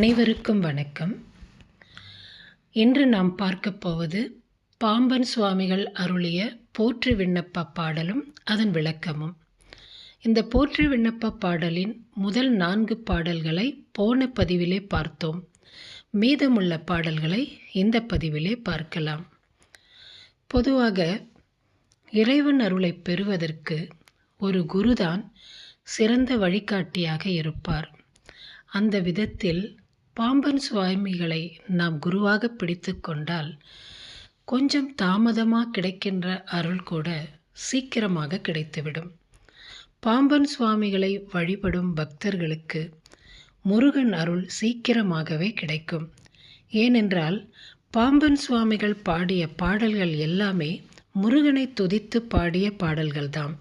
அனைவருக்கும் வணக்கம். இன்று நாம் பார்க்கப் போவது பாம்பன் சுவாமிகள் அருளிய போற்று விண்ணப்ப பாடலும் அதன் விளக்கமும். இந்த போற்று விண்ணப்ப பாடலின் முதல் நான்கு பாடல்களை போன பதிவிலே பார்த்தோம். மீதமுள்ள பாடல்களை இந்த பதிவிலே பார்க்கலாம். பொதுவாக இறைவன் அருளை பெறுவதற்கு ஒரு குருதான் சிறந்த வழிகாட்டியாக இருப்பார். அந்த விதத்தில் பாம்பன் சுவாமிகளை நாம் குருவாக பிடித்து கொண்டால் கொஞ்சம் தாமதமாக கிடைக்கின்ற அருள் கூட சீக்கிரமாக கிடைத்துவிடும். பாம்பன் சுவாமிகளை வழிபடும் பக்தர்களுக்கு முருகன் அருள் சீக்கிரமாகவே கிடைக்கும். ஏனென்றால் பாம்பன் சுவாமிகள் பாடிய பாடல்கள் எல்லாமே முருகனை துதித்து பாடிய பாடல்கள்தாம்.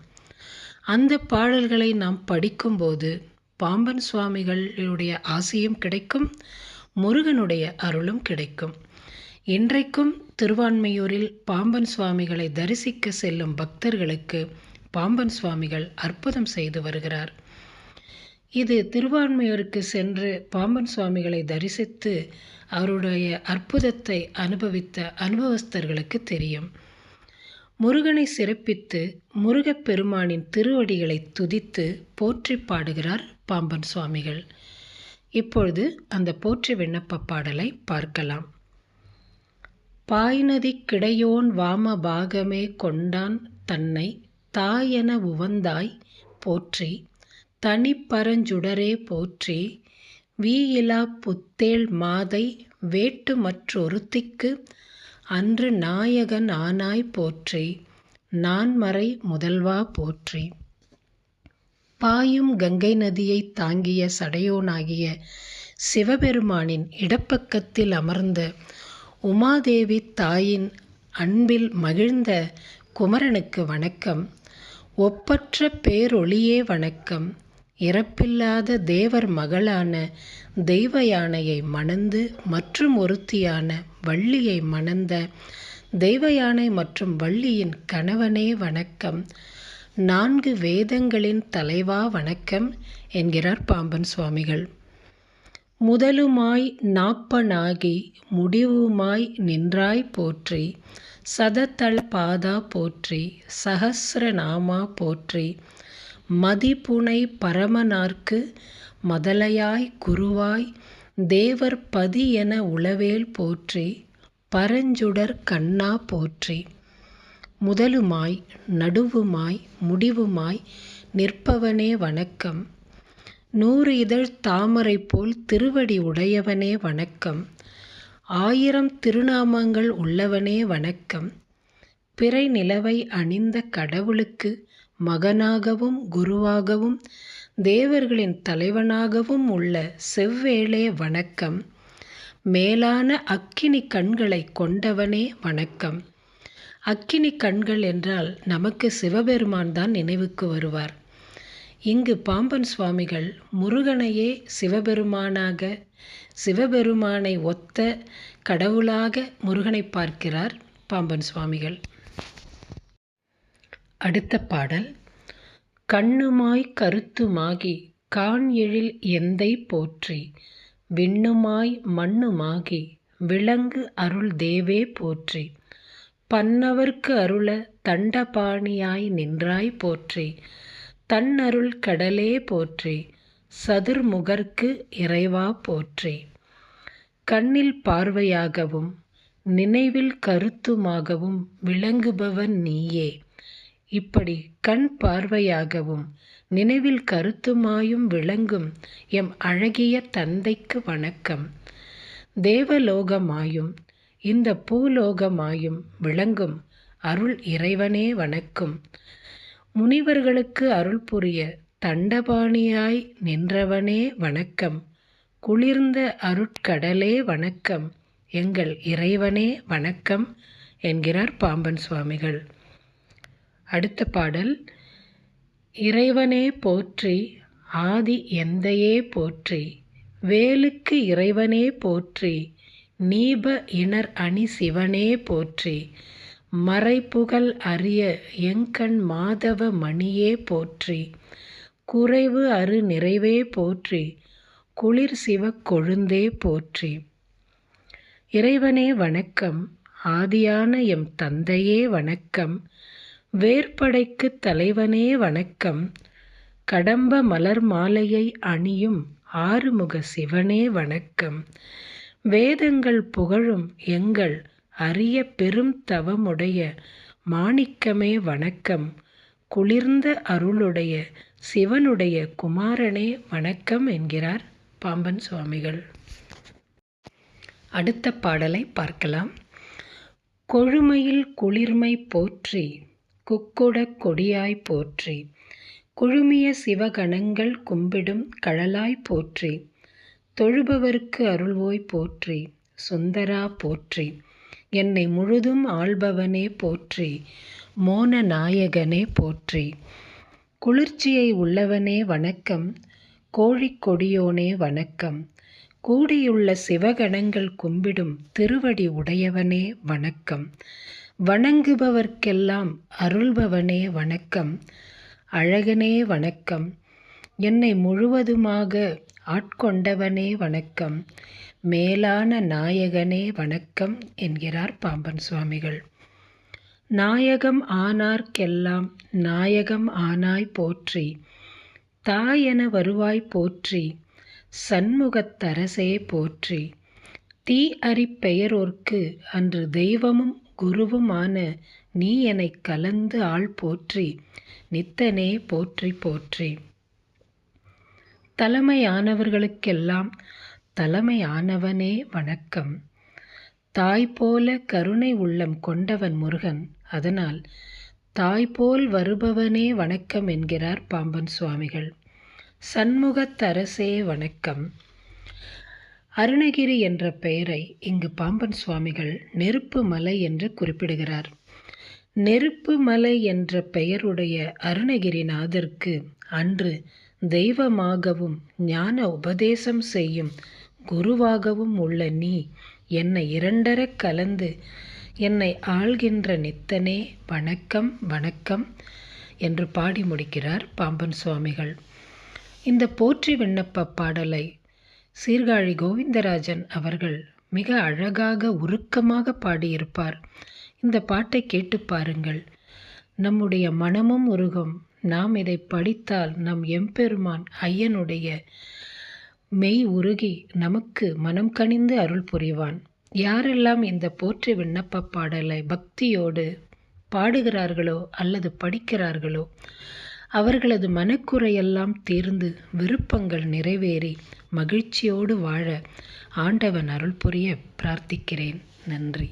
அந்த பாடல்களை நாம் படிக்கும்போது பாம்பன் சுவாமிகளுடைய ஆசையும் கிடைக்கும் முருகனுடைய அருளும் கிடைக்கும். இன்றைக்கும் திருவான்மையூரில் பாம்பன் சுவாமிகளை தரிசிக்க செல்லும் பக்தர்களுக்கு பாம்பன் சுவாமிகள் அற்புதம் செய்து வருகிறார். இது திருவான்மையூருக்கு சென்று பாம்பன் சுவாமிகளை தரிசித்து அவருடைய அற்புதத்தை அனுபவித்த அனுபவஸ்தர்களுக்கு தெரியும். முருகனை சிறப்பித்து முருகப்பெருமானின் திருவடிகளை துதித்து போற்றி பாடுகிறார் பாம்பன் சுவாமிகள். இப்பொழுது அந்த போற்றி விண்ணப்ப பாடலை பார்க்கலாம். பாய்நதி கிடையோன் வாம பாகமே கொண்டான் தன்னை தாயென உவந்தாய் போற்றி தனிப்பரஞ்சுடரே போற்றி வீயிலா புத்தேள் மாதை வேட்டு மற்றொருத்திக்கு அன்று நாயகன் ஆனாய் போற்றி நான்மறை முதல்வா போற்றி. பாயும் கங்கை நதியை தாங்கிய சடையோனாகிய சிவபெருமானின் இடப்பக்கத்தில் அமர்ந்த உமாதேவி தாயின் அன்பில் மகிழ்ந்த குமரனுக்கு வணக்கம். ஒப்பற்ற பேரொளியே வணக்கம். இறப்பில்லாத தேவர் மகளான தெய்வ யானையை மணந்து மற்றும் ஒருத்தியான வள்ளியை மணந்த தெய்வ யானை மற்றும் வள்ளியின் கணவனே வணக்கம். நான்கு வேதங்களின் தலைவா வணக்கம் என்கிறார் பாம்பன் சுவாமிகள். முதலுமாய் நாப்பனாகி முடிவுமாய் நின்றாய் போற்றி சதத்தள பாதா போற்றி சகசிரநாமா போற்றி மதிப்புனை பரமனார்க்கு மதலையாய் குருவாய் தேவர் பதி என உளவேல் போற்றி பரஞ்சுடர் கண்ணா போற்றி. முதலுமாய் நடுவுமாய் முடிவுமாய் நிற்பவனே வணக்கம். நூறு இதழ் தாமரை போல் திருவடி உடையவனே வணக்கம். ஆயிரம் திருநாமங்கள் உள்ளவனே வணக்கம். பிறை நிலவை அணிந்த கடவுளுக்கு மகனாகவும் குருவாகவும் தேவர்களின் தலைவனாகவும் உள்ள செவ்வேளே வணக்கம். மேலான அக்கினி கண்களை கொண்டவனே வணக்கம். அக்கினி கண்கள் என்றால் நமக்கு சிவபெருமான் தான் நினைவுக்கு வருவார். இங்கு பாம்பன் சுவாமிகள் முருகனையே சிவபெருமானாக சிவபெருமானை ஒத்த கடவுளாக முருகனை பார்க்கிறார் பாம்பன் சுவாமிகள். அடுத்த பாடல். கண்ணுமாய் கருத்துமாகி கான் எழில் எந்தை போற்றி விண்ணுமாய் மண்ணுமாகி விலங்கு அருள் தேவே போற்றி. பன்னவர்க்கு அருள தண்டபாணியாய் நின்றாய் போற்றி. தன்னருள் கடலே போற்றி. சதுர்முகர்க்கு இறைவா போற்றி. கண்ணில் பார்வையாகவும் நினைவில் கருத்துமாகவும் விளங்குபவன் நீயே. இப்படி கண் பார்வையாகவும் நினைவில் கருத்துமாயும் விளங்கும் எம் அழகிய தந்தைக்கு வணக்கம். தேவலோகமாயும் இந்த பூலோகமாயும் விளங்கும் அருள் இறைவனே வணக்கம். முனிவர்களுக்கு அருள் புரிய தண்டபாணியாய் நின்றவனே வணக்கம். குளிர்ந்த அருட்கடலே வணக்கம். எங்கள் இறைவனே வணக்கம் என்கிறார் பாம்பன் சுவாமிகள். அடுத்த பாடல் இறைவனே போற்றி ஆதி எந்தையே போற்றி வேலுக்கு இறைவனே போற்றி நீப இணர் அணி சிவனே போற்றி. மறைப்புகழ் அறிய எங்கண் மாதவ மணியே போற்றி. குறைவு அரு நிறைவே போற்றி. குளிர் சிவக் கொழுந்தே போற்றி. இறைவனே வணக்கம். ஆதியான எம் தந்தையே வணக்கம். வேற்படைக்கு தலைவனே வணக்கம். கடம்ப மலர் மாலையை அணியும் ஆறுமுக சிவனே வணக்கம். வேதங்கள் புகழும் எங்கள் அரிய பெரும் தவமுடைய மாணிக்கமே வணக்கம். குளிர்ந்த அருளுடைய சிவனுடைய குமாரனே வணக்கம் என்கிறார் பாம்பன் சுவாமிகள். அடுத்த பாடலை பார்க்கலாம். கொழுமையில் குளிர்மை போற்றி குக்குட கொடியாய் போற்றி குழுமிய சிவகணங்கள் கும்பிடும் கழலாய் போற்றி தொழுபவர்க்கு அருள்வோய் போற்றி சுந்தரா போற்றி. என்னை முழுதும் ஆள்பவனே போற்றி மோன நாயகனே போற்றி. குளிர்ச்சியை உள்ளவனே வணக்கம் கோழிக் கொடியோனே வணக்கம். கூடியுள்ள சிவகணங்கள் கும்பிடும் திருவடி உடையவனே வணக்கம். வணங்குபவர்க்கெல்லாம் அருள்பவனே வணக்கம். அழகனே வணக்கம். என்னை முழுவதுமாக ஆட்கொண்டவனே வணக்கம். மேலான நாயகனே வணக்கம் என்கிறார் பாம்பன் சுவாமிகள். நாயகம் ஆனார்க்கெல்லாம் நாயகம் ஆனாய் போற்றி. தாயென வருவாய் போற்றி. சண்முகத்தரசே போற்றி. தீ அறிப்பெயரோர்க்கு அன்று தெய்வமும் குருவுமான நீ எனக் கலந்து ஆள் போற்றி. நித்தனே போற்றி போற்றி. தலைமையானவர்களுக்கெல்லாம் தலைமையானவனே வணக்கம். தாய் போல கருணை உள்ளம் கொண்டவன் முருகன். அதனால் தாய் போல் வருபவனே வணக்கம் என்கிறார் பாம்பன் சுவாமிகள். சண்முகத்தரசே வணக்கம். அருணகிரி என்ற பெயரை இங்கு பாம்பன் சுவாமிகள் நெருப்பு மலை என்று குறிப்பிடுகிறார். நெருப்பு மலை என்ற பெயருடைய அருணகிரிநாதருக்கு அன்று தெய்வமாகவும் ஞான உபதேசம் செய்யும் குருவாகவும் உள்ள நீ என்னை இரண்டரக் கலந்து என்னை ஆள்கின்ற நித்தனே வணக்கம் வணக்கம் என்று பாடி முடிக்கிறார் பாம்பன் சுவாமிகள். இந்த போற்றி விண்ணப்ப பாடலை சீர்காழி கோவிந்தராஜன் அவர்கள் மிக அழகாக உருக்கமாக பாடியிருப்பார். இந்த பாட்டை கேட்டு பாருங்கள். நம்முடைய மனமும் உருகும். நாம் இதை படித்தால் நம் எம்பெருமான் ஐயனுடைய மெய் உருகி நமக்கு மனம் கனிந்து அருள் புரிவான். யாரெல்லாம் இந்த போற்றி விண்ணப்ப பாடலை பக்தியோடு பாடுகிறார்களோ அல்லது படிக்கிறார்களோ அவர்களது மனக்குறையெல்லாம் தீர்ந்து விருப்பங்கள் நிறைவேறி மகிழ்ச்சியோடு வாழ ஆண்டவன் அருள் புரிய பிரார்த்திக்கிறேன். நன்றி.